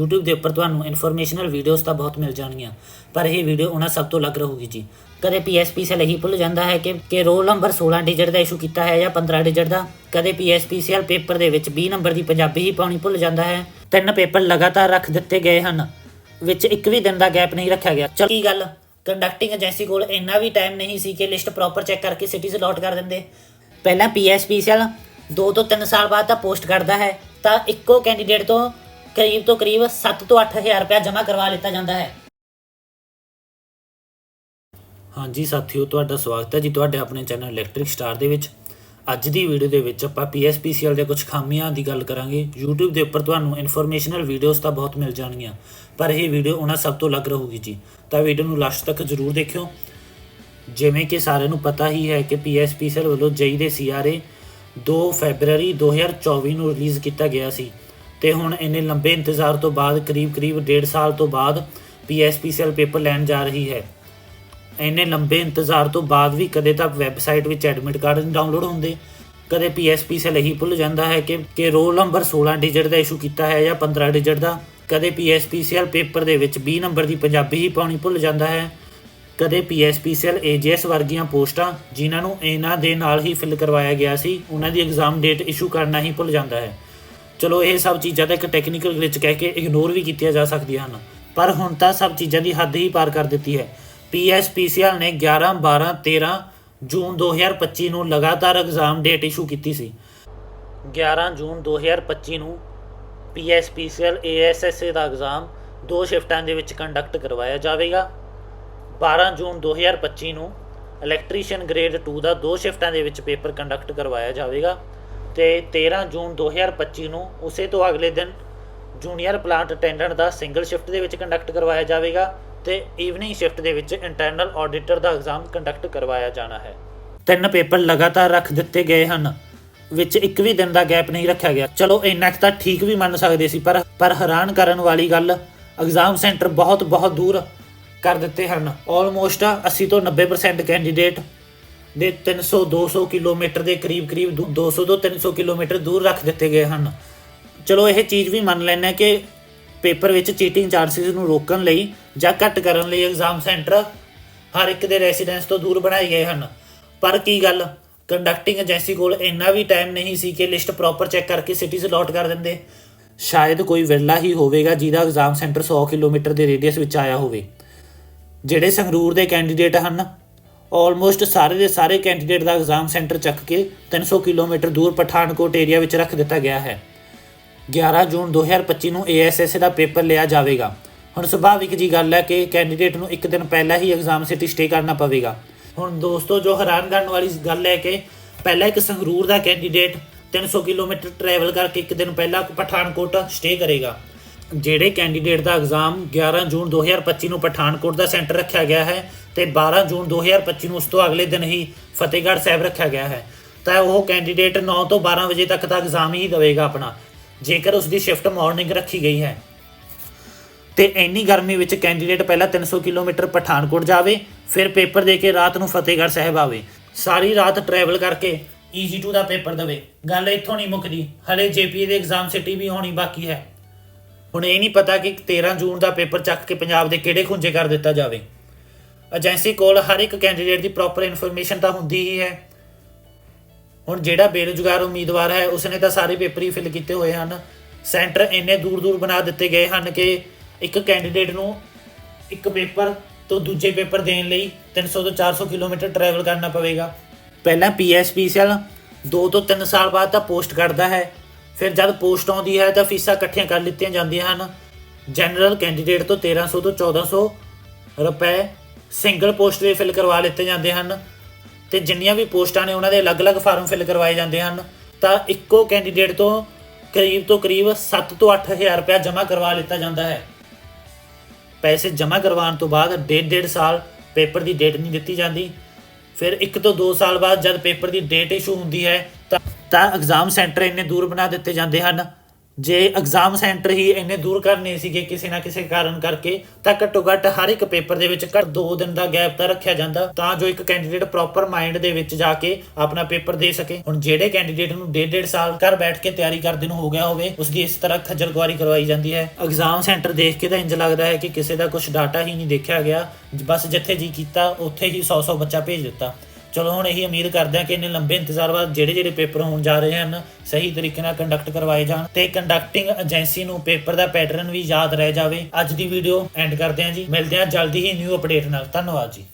YouTube ਦੇ ਉੱਪਰ ਤੁਹਾਨੂੰ ਇਨਫੋਰਮੇਸ਼ਨਲ ਵੀਡੀਓਜ਼ ਤਾਂ ਬਹੁਤ ਮਿਲ ਜਾਣਗੀਆਂ, ਪਰ ਇਹ ਵੀਡੀਓ ਉਹਨਾਂ ਸਭ ਤੋਂ ਅਲੱਗ ਰਹੂਗੀ ਜੀ। ਕਦੇ PSPCL ਇਹੀ ਭੁੱਲ ਜਾਂਦਾ ਹੈ ਕਿ ਕਿ ਰੋਲ ਨੰਬਰ 16 ਡਿਜਟ ਦਾ ਇਸ਼ੂ ਕੀਤਾ ਹੈ ਜਾਂ 15 ਡਿਜਟ ਦਾ। ਕਦੇ PSPCL ਪੇਪਰ ਦੇ ਵਿੱਚ 20 ਨੰਬਰ ਦੀ ਪੰਜਾਬੀ ਹੀ ਪਾਉਣੀ ਭੁੱਲ ਜਾਂਦਾ ਹੈ। ਤਿੰਨ ਪੇਪਰ ਲਗਾਤਾਰ ਰੱਖ ਦਿੱਤੇ ਗਏ ਹਨ, ਵਿੱਚ ਇੱਕ ਵੀ ਦਿਨ ਦਾ ਗੈਪ ਨਹੀਂ ਰੱਖਿਆ ਗਿਆ। ਚਲ ਕੀ ਗੱਲ? ਕੰਡਕਟਿੰਗ ਏਜੰਸੀ ਕੋਲ ਇੰਨਾ ਵੀ ਟਾਈਮ ਨਹੀਂ ਸੀ ਕਿ ਲਿਸਟ ਪ੍ਰੋਪਰ ਚੈੱਕ ਕਰਕੇ ਸਿਟੀਜ਼ ਅਲਾਟ ਕਰ ਦਿੰਦੇ। ਪਹਿਲਾਂ PSPCL 2 ਤੋਂ 3 ਸਾਲ ਬਾਅਦ ਤਾਂ ਪੋਸਟ ਕਰਦਾ ਹੈ, ਤਾਂ ਇੱਕੋ ਕੈਂਡੀਡੇਟ ਤੋਂ ਕਰੀਬ ਤੋਂ ਕਰੀਬ 7 ਤੋਂ 8000 ਰੁਪਏ ਜਮ੍ਹਾਂ ਕਰਵਾ ਲਿੱਤਾ ਜਾਂਦਾ ਹੈ। ਹਾਂਜੀ ਸਾਥੀਓ, ਤੁਹਾਡਾ ਸਵਾਗਤ ਹੈ ਜੀ ਤੁਹਾਡੇ ਆਪਣੇ ਚੈਨਲ ਇਲੈਕਟ੍ਰਿਕ ਸਟਾਰ ਦੇ ਵਿੱਚ। ਅੱਜ ਦੀ ਵੀਡੀਓ ਦੇ ਵਿੱਚ ਆਪਾਂ PSPCL ਦੇ ਕੁਝ ਖਾਮੀਆਂ ਦੀ ਗੱਲ ਕਰਾਂਗੇ। YouTube ਦੇ ਉੱਪਰ ਤੁਹਾਨੂੰ ਇਨਫੋਰਮੇਸ਼ਨਲ ਵੀਡੀਓਜ਼ ਤਾਂ ਬਹੁਤ ਮਿਲ ਜਾਣਗੀਆਂ, ਪਰ ਇਹ ਵੀਡੀਓ ਉਹਨਾਂ ਸਭ ਤੋਂ ਅਲੱਗ ਰਹੂਗੀ ਜੀ। ਤਾਂ ਵੀਡੀਓ ਨੂੰ ਲਾਸਟ ਤੱਕ ਜ਼ਰੂਰ ਦੇਖਿਓ। ਜਿਵੇਂ ਕਿ ਸਾਰਿਆਂ ਨੂੰ ਪਤਾ ਹੀ ਹੈ ਕਿ PSPCL ਵੱਲੋਂ ਜਈ ਦੇ CRA 2 ਫੈਬਰੂਅਰੀ 2024 ਨੂੰ ਰਿਲੀਜ਼ ਕੀਤਾ ਗਿਆ ਸੀ। ਤੇ ਹੁਣ ਇੰਨੇ ਲੰਬੇ ਇੰਤਜ਼ਾਰ ਤੋਂ ਬਾਅਦ ਕਰੀਬ-ਕਰੀਬ 1.5 ਸਾਲ ਤੋਂ ਬਾਅਦ PSPCL ਪੇਪਰ ਲੈਣ ਜਾ ਰਹੀ ਹੈ। ਇੰਨੇ ਲੰਬੇ ਇੰਤਜ਼ਾਰ ਤੋਂ ਬਾਅਦ ਵੀ ਕਦੇ ਤਾਂ ਵੈਬਸਾਈਟ ਵਿੱਚ ਐਡਮਿਟ ਕਾਰਡ ਨਹੀਂ ਡਾਊਨਲੋਡ ਹੁੰਦੇ। ਕਦੇ PSPCL ਇਹੀ ਭੁੱਲ ਜਾਂਦਾ ਹੈ ਕਿ ਕਿ ਰੋਲ ਨੰਬਰ 16 ਡਿਜਿਟ ਦਾ ਇਸ਼ੂ ਕੀਤਾ ਹੈ ਜਾਂ 15 ਡਿਜਿਟ ਦਾ। ਕਦੇ PSPCL ਪੇਪਰ ਦੇ ਵਿੱਚ 20 ਨੰਬਰ ਦੀ ਪੰਜਾਬੀ ਹੀ ਪਾਉਣੀ ਭੁੱਲ ਜਾਂਦਾ ਹੈ। ਕਦੇ PSPCL AJS ਵਰਗੀਆਂ ਪੋਸਟਾਂ ਜਿਨ੍ਹਾਂ ਨੂੰ ਇਹਨਾਂ ਦੇ ਨਾਲ ਹੀ ਫਿਲ ਕਰਵਾਇਆ ਗਿਆ ਸੀ, ਉਹਨਾਂ ਦੀ ਐਗਜ਼ਾਮ ਡੇਟ ਇਸ਼ੂ ਕਰਨਾ ਹੀ ਭੁੱਲ ਜਾਂਦਾ ਹੈ। ਚਲੋ ਇਹ ਸਭ ਚੀਜ਼ਾਂ ਤਾਂ ਇੱਕ ਟੈਕਨੀਕਲ ਗਲਿਚ ਕਹਿ ਕੇ ਇਗਨੋਰ ਵੀ ਕੀਤੀਆਂ ਜਾ ਸਕਦੀਆਂ ਹਨ। ਪਰ ਹੁਣ ਤਾਂ ਸਭ ਚੀਜ਼ਾਂ ਦੀ ਹੱਦ ਹੀ ਪਾਰ ਕਰ ਦਿੱਤੀ ਹੈ। PSPCL ਨੇ 11 12 13 ਜੂਨ 2025 ਨੂੰ ਲਗਾਤਾਰ ਐਗਜ਼ਾਮ ਡੇਟ ਇਸ਼ੂ ਕੀਤੀ ਸੀ। 11 ਜੂਨ 2025 ਨੂੰ PSPCL ASSA ਦਾ ਐਗਜ਼ਾਮ ਦੋ ਸ਼ਿਫਟਾਂ ਦੇ ਵਿੱਚ ਕੰਡਕਟ ਕਰਵਾਇਆ ਜਾਵੇਗਾ। 12 ਜੂਨ 2025 ਨੂੰ ਇਲੈਕਟ੍ਰੀਸ਼ੀਅਨ ਗ੍ਰੇਡ 2 ਦਾ ਦੋ ਸ਼ਿਫਟਾਂ ਦੇ ਵਿੱਚ ਪੇਪਰ ਕੰਡਕਟ ਕਰਵਾਇਆ ਜਾਵੇਗਾ। ਤੇ 13 ਜੂਨ 2025 ਨੂੰ ਉਸੇ ਤੋਂ ਅਗਲੇ ਦਿਨ ਜੂਨੀਅਰ ਪਲਾਂਟ ਅਟੈਂਡੈਂਟ ਦਾ ਸਿੰਗਲ ਸ਼ਿਫਟ ਦੇ ਵਿੱਚ ਕੰਡਕਟ ਕਰਵਾਇਆ ਜਾਵੇਗਾ ਤੇ ਈਵਨਿੰਗ ਸ਼ਿਫਟ ਦੇ ਵਿੱਚ ਇੰਟਰਨਲ ਆਡੀਟਰ ਦਾ ਐਗਜ਼ਾਮ ਕੰਡਕਟ ਕਰਵਾਇਆ ਜਾਣਾ ਹੈ। ਤਿੰਨ ਪੇਪਰ ਲਗਾਤਾਰ ਰੱਖ ਦਿੱਤੇ ਗਏ ਹਨ, ਵਿੱਚ ਇੱਕ ਵੀ ਦਿਨ ਦਾ ਗੈਪ ਨਹੀਂ ਰੱਖਿਆ ਗਿਆ। ਚਲੋ ਇੰਨਾ ਕੁ ਤਾਂ ਠੀਕ ਵੀ ਮੰਨ ਸਕਦੇ ਸੀ, ਪਰ ਪਰ ਹੈਰਾਨ ਕਰਨ ਵਾਲੀ ਗੱਲ, ਐਗਜ਼ਾਮ ਸੈਂਟਰ ਬਹੁਤ ਬਹੁਤ ਦੂਰ ਕਰ ਦਿੱਤੇ ਹਨ। ਆਲਮੋਸਟ 80 ਤੋਂ 90% ਕੈਂਡੀਡੇਟ ਦੇ 300 200 ਕਿਲੋਮੀਟਰ ਦੇ ਕਰੀਬ ਕਰੀਬ ਦੂ- 200 ਤੋਂ 300 ਕਿਲੋਮੀਟਰ ਦੂਰ ਰੱਖ ਦਿੱਤੇ ਗਏ ਹਨ। ਚਲੋ ਇਹ ਚੀਜ਼ ਵੀ ਮੰਨ ਲੈਣਾ ਕਿ ਪੇਪਰ ਵਿੱਚ ਚੀਟਿੰਗ ਚਾਂਸਸ ਨੂੰ ਰੋਕਣ ਲਈ ਜਾਂ ਘੱਟ ਕਰਨ ਲਈ ਐਗਜ਼ਾਮ ਸੈਂਟਰ ਹਰ ਇੱਕ ਦੇ ਰੈਜ਼ੀਡੈਂਸ ਤੋਂ ਦੂਰ ਬਣਾਏ ਗਏ ਹਨ। ਪਰ ਕੀ ਗੱਲ? ਕੰਡਕਟਿੰਗ ਏਜੰਸੀ ਕੋਲ ਇੰਨਾ ਵੀ ਟਾਈਮ ਨਹੀਂ ਸੀ ਕਿ ਲਿਸਟ ਪ੍ਰੋਪਰ ਚੈੱਕ ਕਰਕੇ ਸਿਟੀਜ਼ ਅਲਾਟ ਕਰ ਦਿੰਦੇ। ਸ਼ਾਇਦ ਕੋਈ ਵਿਰਲਾ ਹੀ ਹੋਵੇਗਾ ਜਿਹਦਾ ਐਗਜ਼ਾਮ ਸੈਂਟਰ 100 ਕਿਲੋਮੀਟਰ ਦੇ ਰੇਡੀਅਸ ਵਿੱਚ ਆਇਆ ਹੋਵੇ। ਜਿਹੜੇ ਸੰਗਰੂਰ ਦੇ ਕੈਂਡੀਡੇਟ ਹਨ ਆਲਮੋਸਟ ਸਾਰੇ ਦੇ ਸਾਰੇ ਕੈਂਡੀਡੇਟ ਦਾ ਐਗਜ਼ਾਮ ਸੈਂਟਰ ਚੱਕ ਕੇ 300 ਕਿਲੋਮੀਟਰ ਦੂਰ ਪਠਾਨਕੋਟ ਏਰੀਆ ਵਿੱਚ ਰੱਖ ਦਿੱਤਾ ਗਿਆ ਹੈ। 11 ਜੂਨ 2025 ਨੂੰ ASS ਦਾ ਪੇਪਰ ਲਿਆ ਜਾਵੇਗਾ। ਹੁਣ ਸੁਭਾਵਿਕ ਜੀ ਗੱਲ ਹੈ ਕਿ ਕੈਂਡੀਡੇਟ ਨੂੰ ਇੱਕ ਦਿਨ ਪਹਿਲਾਂ ਹੀ ਐਗਜ਼ਾਮ ਸਿਟੀ ਸਟੇ ਕਰਨਾ ਪਵੇਗਾ। ਹੁਣ ਦੋਸਤੋ, ਜੋ ਹੈਰਾਨ ਕਰਨ ਵਾਲੀ ਗੱਲ ਹੈ ਕਿ ਪਹਿਲਾਂ ਇੱਕ ਸੰਗਰੂਰ ਦਾ ਕੈਂਡੀਡੇਟ 300 ਕਿਲੋਮੀਟਰ ਟਰੈਵਲ ਕਰਕੇ ਇੱਕ ਦਿਨ ਪਹਿਲਾਂ ਪਠਾਨਕੋਟ ਸਟੇ ਕਰੇਗਾ। ਜਿਹੜੇ ਕੈਂਡੀਡੇਟ ਦਾ ਐਗਜ਼ਾਮ 11 ਜੂਨ 2025 ਨੂੰ ਪਠਾਨਕੋਟ ਦਾ ਸੈਂਟਰ ਰੱਖਿਆ ਗਿਆ ਹੈ ਤੇ 12 ਜੂਨ 2025 ਨੂੰ ਉਸ ਤੋਂ ਅਗਲੇ ਦਿਨ ਹੀ ਫਤਿਹਗੜ੍ਹ ਸਾਹਿਬ ਰੱਖਿਆ ਗਿਆ ਹੈ। ਤਾਂ ਉਹ ਕੈਂਡੀਡੇਟ 9 ਤੋਂ 12 ਵਜੇ ਤੱਕ ਦਾ ਐਗਜ਼ਾਮ ਹੀ ਦੇਵੇਗਾ ਆਪਣਾ। ਜੇਕਰ ਉਸ ਦੀ ਸ਼ਿਫਟ ਮਾਰਨਿੰਗ ਰੱਖੀ ਗਈ ਹੈ। ਤੇ ਇੰਨੀ ਗਰਮੀ ਵਿੱਚ ਕੈਂਡੀਡੇਟ ਪਹਿਲਾਂ 300 ਕਿਲੋਮੀਟਰ ਪਠਾਨਕੋਟ ਜਾਵੇ, ਫਿਰ ਪੇਪਰ ਦੇ ਕੇ ਰਾਤ ਨੂੰ ਫਤਿਹਗੜ੍ਹ ਸਾਹਿਬ ਆਵੇ। ਸਾਰੀ ਰਾਤ ਟਰੈਵਲ ਕਰਕੇ EG2 ਦਾ ਪੇਪਰ ਦੇਵੇ। ਗੱਲ ਇੱਥੋਂ ਨਹੀਂ ਮੁੱਕਦੀ। ਹਲੇ JPA ਦੇ ਐਗਜ਼ਾਮ ਸਿਟੀ ਵੀ ਹੋਣੀ ਬਾਕੀ ਹੈ। ਹੁਣ ਇਹ ਨਹੀਂ ਪਤਾ ਕਿ 13 ਜੂਨ ਦਾ ਪੇਪਰ ਚੱਕ ਕੇ ਪੰਜਾਬ ਦੇ ਕਿਹੜੇ ਖੁੰਝੇ ਕਰ ਦਿੱਤਾ ਜਾਵੇ। ਏਜੰਸੀ ਕੋਲ ਹਰ ਇੱਕ ਕੈਂਡੀਡੇਟ ਦੀ ਪ੍ਰੋਪਰ ਇਨਫੋਰਮੇਸ਼ਨ ਤਾਂ ਹੁੰਦੀ ਹੀ ਹੈ। ਹੁਣ ਜਿਹੜਾ ਬੇਰੁਜ਼ਗਾਰ ਉਮੀਦਵਾਰ ਹੈ, ਉਸਨੇ ਤਾਂ ਸਾਰੇ ਪੇਪਰ ਹੀ ਫਿਲ ਕੀਤੇ ਹੋਏ ਹਨ। ਸੈਂਟਰ ਇੰਨੇ ਦੂਰ ਦੂਰ ਬਣਾ ਦਿੱਤੇ ਗਏ ਹਨ ਕਿ ਇੱਕ ਕੈਂਡੀਡੇਟ ਨੂੰ ਇੱਕ ਪੇਪਰ ਤੋਂ ਦੂਜੇ ਪੇਪਰ ਦੇਣ ਲਈ 300 ਤੋਂ 400 ਕਿਲੋਮੀਟਰ ਟਰੈਵਲ ਕਰਨਾ ਪਵੇਗਾ। ਪਹਿਲਾਂ PSPCL 2 ਤੋਂ 3 ਸਾਲ ਬਾਅਦ ਤਾਂ ਪੋਸਟ ਕਰਦਾ ਹੈ। ਫਿਰ ਜਦ ਪੋਸਟ ਆਉਂਦੀ ਹੈ ਤਾਂ ਫੀਸਾਂ ਇਕੱਠੀਆਂ ਕਰ ਲਿੱਤੀਆਂ ਜਾਂਦੀਆਂ ਹਨ। ਜਨਰਲ ਕੈਂਡੀਡੇਟ ਤੋਂ 1300 ਤੋਂ 1400 ਰੁਪਏ ਸਿੰਗਲ ਪੋਸਟ ਦੇ ਫਿਲ ਕਰਵਾ ਲਿੱਤੇ ਜਾਂਦੇ ਹਨ ਤੇ ਜਿੰਨੀਆਂ ਵੀ ਪੋਸਟਾਂ ਨੇ ਉਹਨਾਂ ਦੇ ਅਲੱਗ-ਅਲੱਗ ਫਾਰਮ ਫਿਲ ਕਰਵਾਏ ਜਾਂਦੇ ਹਨ। ਤਾਂ ਇੱਕੋ ਕੈਂਡੀਡੇਟ ਤੋਂ ਕਰੀਬ ਤੋਂ ਕਰੀਬ 7 ਤੋਂ 8000 ਰੁਪਏ ਜਮ੍ਹਾਂ ਕਰਵਾ ਲਿੱਤਾ ਜਾਂਦਾ ਹੈ। ਪੈਸੇ ਜਮ੍ਹਾਂ ਕਰਵਾਉਣ ਤੋਂ ਬਾਅਦ ਡੇਢ ਡੇਢ ਸਾਲ ਪੇਪਰ ਦੀ ਡੇਟ ਨਹੀਂ ਦਿੱਤੀ ਜਾਂਦੀ। ਫਿਰ 1 ਤੋਂ 2 ਸਾਲ ਬਾਅਦ ਜਦ ਪੇਪਰ ਦੀ ਡੇਟ ਇਸ਼ੂ ਹੁੰਦੀ ਹੈ ਤਾਂ ਤਾਂ ਐਗਜ਼ਾਮ ਸੈਂਟਰ ਇੰਨੇ ਦੂਰ ਬਣਾ ਦਿੱਤੇ ਜਾਂਦੇ ਹਨ। ਜੇ ਐਗਜ਼ਾਮ ਸੈਂਟਰ ਹੀ ਇੰਨੇ ਦੂਰ ਕਰਨੇ ਸੀਗੇ ਕਿਸੇ ਨਾ ਕਿਸੇ ਕਾਰਨ ਕਰਕੇ, ਤਾਂ ਘੱਟੋ ਘੱਟ ਹਰ ਇੱਕ ਪੇਪਰ ਦੇ ਵਿੱਚ ਘੱਟ 2 ਦਿਨ ਦਾ ਗੈਪ ਤਾਂ ਰੱਖਿਆ ਜਾਂਦਾ। ਤਾਂ ਜੋ ਇੱਕ ਕੈਂਡੀਡੇਟ ਪ੍ਰੋਪਰ ਮਾਈਂਡ ਦੇ ਵਿੱਚ ਜਾ ਕੇ ਆਪਣਾ ਪੇਪਰ ਦੇ ਸਕੇ। ਹੁਣ ਜਿਹੜੇ ਕੈਂਡੀਡੇਟ ਨੂੰ ਡੇਢ ਡੇਢ ਸਾਲ ਘਰ ਬੈਠ ਕੇ ਤਿਆਰੀ ਕਰਦੇ ਨੂੰ ਹੋ ਗਿਆ ਹੋਵੇ ਉਸ ਦੀ ਇਸ ਤਰ੍ਹਾਂ ਖੱਜਲ ਖੁਆਰੀ ਕਰਵਾਈ ਜਾਂਦੀ ਹੈ। ਐਗਜ਼ਾਮ ਸੈਂਟਰ ਦੇਖ ਕੇ ਤਾਂ ਇੰਜ ਲੱਗਦਾ ਹੈ ਕਿ ਕਿਸੇ ਦਾ ਕੁਝ ਡਾਟਾ ਹੀ ਨਹੀਂ ਦੇਖਿਆ ਗਿਆ। ਬਸ ਜਿੱਥੇ ਜੀ ਕੀਤਾ, ਉੱਥੇ ਹੀ 100-100 ਬੱਚਾ ਭੇਜ ਦਿੱਤਾ। ਚਲੋ ਹੁਣ ਇਹੀ ਉਮੀਦ ਕਰਦੇ ਹਾਂ ਕਿ ਇੰਨੇ ਲੰਬੇ ਇੰਤਜ਼ਾਰ ਬਾਅਦ ਜਿਹੜੇ ਜਿਹੜੇ ਪੇਪਰ ਹੋਣ ਜਾ ਰਹੇ ਹਨ, ਸਹੀ ਤਰੀਕੇ ਨਾਲ ਕੰਡਕਟ ਕਰਵਾਏ ਜਾਣ ਤੇ ਕੰਡਕਟਿੰਗ ਏਜੰਸੀ ਨੂੰ ਪੇਪਰ ਦਾ ਪੈਟਰਨ ਵੀ ਯਾਦ ਰਹਿ ਜਾਵੇ। ਅੱਜ ਦੀ ਵੀਡੀਓ ਐਂਡ ਕਰਦੇ ਹਾਂ ਜੀ। ਮਿਲਦੇ ਹਾਂ ਜਲਦੀ ਹੀ ਨਿਊ ਅਪਡੇਟ ਨਾਲ। ਧੰਨਵਾਦ ਜੀ।